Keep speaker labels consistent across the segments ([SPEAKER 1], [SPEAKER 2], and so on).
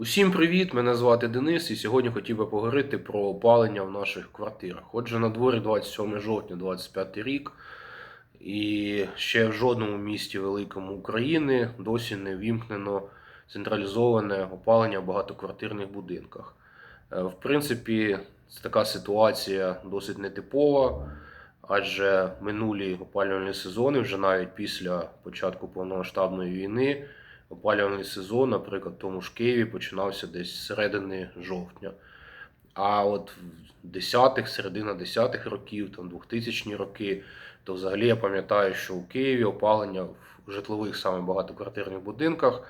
[SPEAKER 1] Усім привіт! Мене звати Денис, і сьогодні хотів би поговорити про опалення в наших квартирах. Отже, на дворі 27 жовтня 25 рік, і ще в жодному місті великому України досі не вімкнено централізоване опалення в багатоквартирних будинках. Е, В принципі, це така ситуація досить нетипова, адже минулі опалювальні сезони, вже навіть після початку повномасштабної війни, опалювальний сезон, наприклад, в тому ж Києві починався десь з середини жовтня. А от в 10-х, середина 10-х років, там 2000-ні роки, то взагалі я пам'ятаю, що у Києві опалення в житлових саме багатоквартирних будинках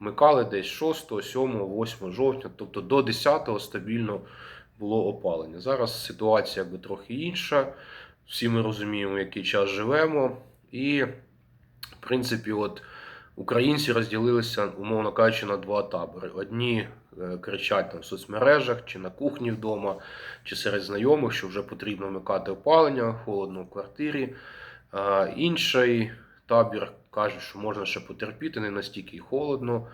[SPEAKER 1] вмикали десь 6, 7, 8 жовтня, тобто до 10-го стабільно було опалення. Зараз ситуація якби трохи інша. Всі ми розуміємо, який час живемо. І, в принципі, от українці розділилися, умовно кажучи, на два табори. Одні е, кричать там в соцмережах, чи на кухні вдома, чи серед знайомих, що вже потрібно вмикати опалення, холодно в квартирі. Інший табір каже, що можна ще потерпіти, не настільки холодно.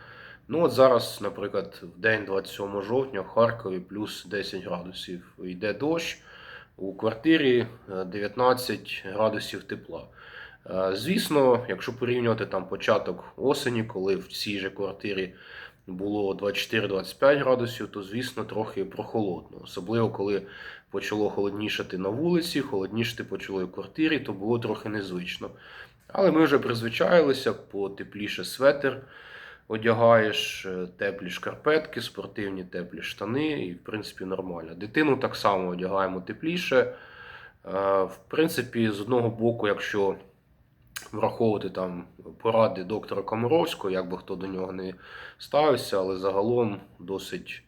[SPEAKER 1] Ну от зараз, наприклад, в день 27 жовтня в Харкові плюс 10 градусів йде дощ. У квартирі е, 19 градусів тепла. Е, Звісно, якщо порівнювати там початок осені, коли в цій же квартирі було 24-25 градусів, то звісно трохи прохолодно. Особливо коли почало холоднішати на вулиці, холоднішати почало в квартирі, то було трохи незвично. Але ми вже призвичаїлися, потепліше светр одягаєш, е, теплі шкарпетки, спортивні теплі штани, і в принципі нормально. Дитину так само одягаємо тепліше. Е, В принципі, з одного боку, якщо враховувати там поради доктора Комаровського, як би хто до нього не ставився, але загалом досить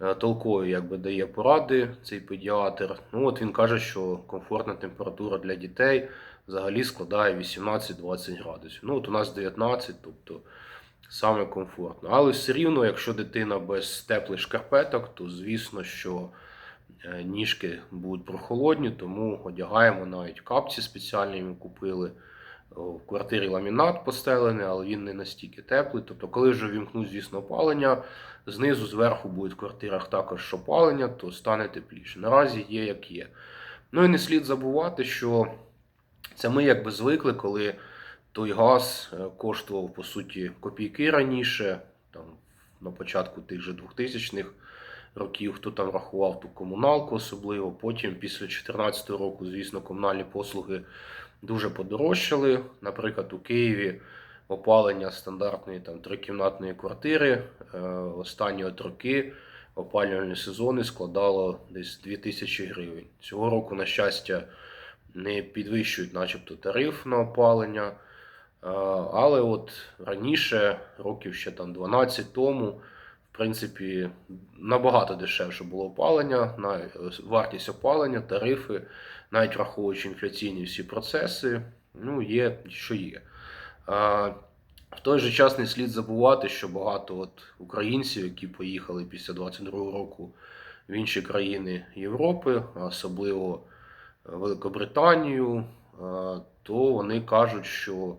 [SPEAKER 1] е, толкові якби дає поради цей педіатр. Ну от він каже, що комфортна температура для дітей взагалі складає 18-20 градусів. Ну от у нас 19, тобто саме комфортно. Але все рівно, якщо дитина без теплих шкарпеток, то звісно, що е, ніжки будуть прохолодні, тому одягаємо навіть капці спеціальні ми купили. В квартирі ламінат постелений, але він не настільки теплий. Тобто, коли вже вімкнуть, звісно, опалення, знизу, зверху буде в квартирах також опалення, то стане тепліше. Наразі є як є. Ну і не слід забувати, що це ми якби звикли, коли той газ е, коштував по суті копійки раніше, там на початку тих же 2000-х років, хто там рахував ту комуналку особливо. Потім, після 2014 року, звісно, комунальні послуги дуже подорожчали. Наприклад, у Києві опалення стандартної там трикімнатної квартири е, останні от роки опалювальні сезони складало десь 2000 гривень. Цього року, на щастя, не підвищують, начебто, тариф на опалення. Е, Але от раніше, років ще там 12 тому, принципі, набагато дешевше було опалення, на вартість опалення, тарифи, навіть враховуючи інфляційні всі процеси, ну, є, що є. А, В той же час не слід забувати, що багато от українців, які поїхали після 22-го року в інші країни Європи, особливо Великобританію, то вони кажуть, що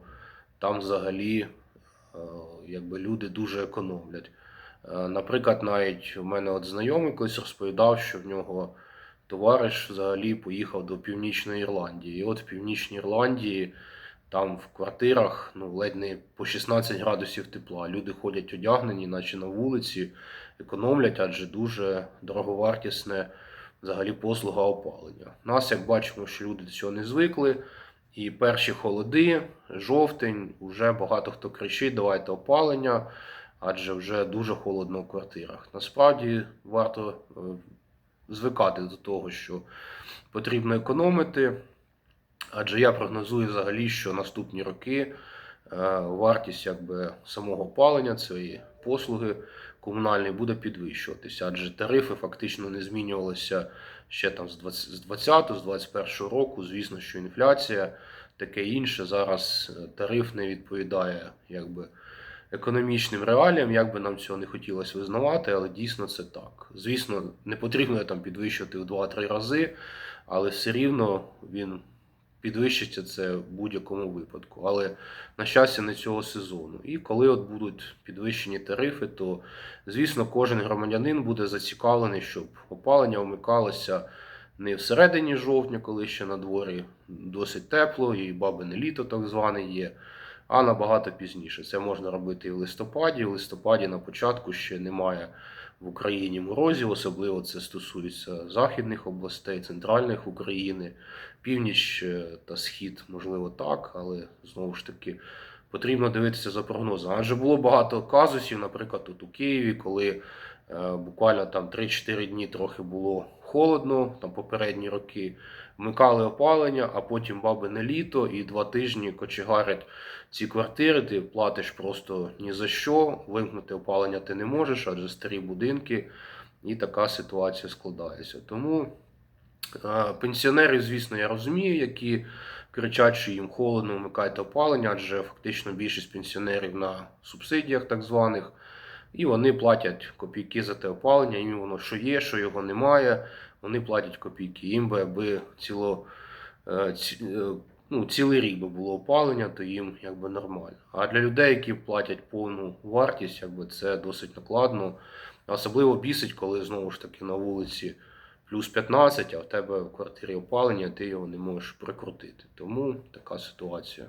[SPEAKER 1] там взагалі е, якби люди дуже економлять. Е, Наприклад, навіть у мене от знайомий колись розповідав, що в нього товариш взагалі поїхав до Північної Ірландії. І от в Північній Ірландії там в квартирах ну, ледь не по 16 градусів тепла. Люди ходять одягнені, наче на вулиці, економлять, адже дуже дороговартісне взагалі послуга опалення. Нас, як бачимо, що люди до цього не звикли. І перші холоди, жовтень, вже багато хто кричить, давайте опалення, адже вже дуже холодно в квартирах. Насправді варто е, звикати до того, що потрібно економити, адже я прогнозую взагалі, що наступні роки е, вартість якби, самого опалення, цієї послуги комунальної буде підвищуватися, адже тарифи фактично не змінювалися ще там з 20, з 20 з 21 року. Звісно, що інфляція, таке інше. Зараз е, тариф не відповідає якби, економічним реаліям, як би нам цього не хотілося визнавати, але дійсно це так. Звісно, не потрібно там підвищувати в 2-3 рази, але все рівно він підвищиться це в будь-якому випадку. Але на щастя не цього сезону. І коли от будуть підвищені тарифи, то звісно кожен громадянин буде зацікавлений, щоб опалення вмикалося не всередині жовтня, коли ще на дворі досить тепло, і бабине літо так зване є, а набагато пізніше. Це можна робити і в листопаді. В листопаді на початку ще немає в Україні морозів, особливо це стосується західних областей, центральних України, північ е, та схід, можливо, так, але знову ж таки. Потрібно дивитися за прогнозом. Адже було багато казусів, наприклад, тут у Києві, коли е, буквально там 3-4 дні трохи було холодно, там попередні роки, вмикали опалення, а потім бабине літо, і два тижні кочегарять ці квартири, ти платиш просто ні за що, вимкнути опалення ти не можеш, адже старі будинки, і така ситуація складається. Тому е, пенсіонерів, звісно, я розумію, які кричать, що їм холодно, вмикайте опалення, адже фактично більшість пенсіонерів на субсидіях так званих, і вони платять копійки за те опалення, їм воно що є, що його немає, вони платять копійки. Їм би аби ціло, е, ці- е, ну, цілий рік би було опалення, то їм якби нормально. А для людей, які платять повну вартість, якби це досить накладно. Особливо бісить, коли знову ж таки на вулиці плюс 15, а в тебе в квартирі опалення, ти його не можеш прикрутити. Тому така ситуація.